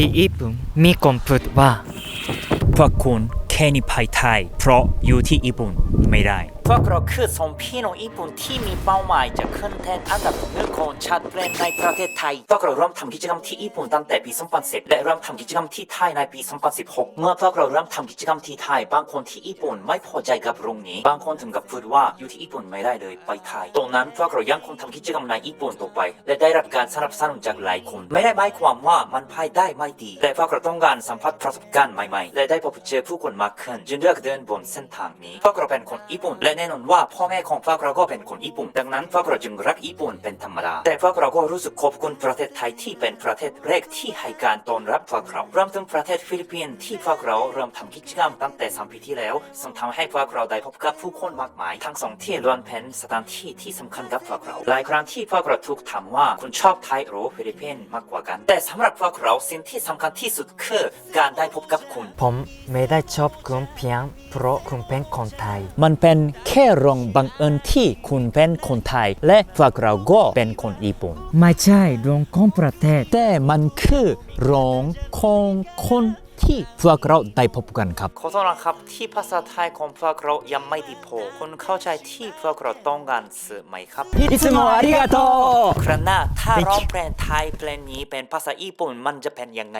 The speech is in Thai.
ที่ญี่ปุ่นมีคนพูดว่าพวกคุณแค่นี้ไปไทย เพราะอยู่ที่ญี่ปุ่นไม่ได้ พวกเราคือสองพี่น้องญี่ปุ่นที่มีเป้าหมายจะขึ้นแทนอันดับหนึ่งของชาติแบรนด์ในประเทศไทย พวกเราเริ่มทำกิจกรรมที่ญี่ปุ่นตั้งแต่ปี 2010 และเริ่มทำกิจกรรมที่ไทยในปี 2016 เมื่อพวกเราเริ่มทำกิจกรรมที่ไทย บางคนที่ญี่ปุ่นไม่พอใจกับโรงนี้ บางคนถึงกับพูดว่าอยู่ที่ญี่ปุ่นไม่ได้เลยไปไทย ตรงนั้นพวกเรายังคงทำกิจกรรมในญี่ปุ่นต่อไป และได้รับการสนับสนุนจากหลายคน ไม่ได้หมายความว่ามันพายได้ไม่ดี แต่พวกเราต้องการสัมผัสประสบการณ์ใหม่ๆ และได้พบเจอผู้คนมากขึ้นจึงเลือกเดินบนเส้นทางนี้พวกเราเป็นคนญี่ปุ่นและแน่นอนว่าพ่อแม่ของพวกเราก็เป็นคนญี่ปุ่น ดังนั้นพวกเราจึงรักญี่ปุ่นเป็นธรรมดา แต่พวกเราก็รู้สึกขอบคุณประเทศไทยที่เป็นประเทศแรกที่ให้การต้อนรับพวกเรารวมถึงประเทศฟิลิปปินส์ที่พวกเราเริ่มทำกิจกรรมตั้งแต่สามปีที่แล้วซึ่งทำให้พวกเราได้พบกับผู้คนมากมาย ทั้งสองที่ล้วนเป็นสถานที่ที่สำคัญกับพวกเรา หลายครั้งที่พวกเราถูกถามว่าคุณชอบไทยหรือฟิลิปปินส์มากกว่ากัน แต่สำหรับพวกเราสิ่งที่สำคัญที่สุดคือการได้พบกับคุณ ผมไม่ได้ชอบคุณเพียงเพราะคุณเป็นคนไทย มันเป็นแค่เรองบังเอิญที่คุณเป็นคนไทย และพวกเราก็เป็นคนญี่ปุ่น ไม่ใช่เรื่องของประเทศ แต่มันคือเรองของคนที่พวกเราได้พบกันครับ ขอโทษนะครับที่ภาษาไทยของพวกเรายังไม่ดีพอคุณเข้าใจที่พวกเราต้องการสื่อไหมครับ いつもありがとう ครั้งหน้าถ้าร้องเพลงไทยเพลงนี้เป็นภาษาญี่ปุ่นมันจะเป็นยังไง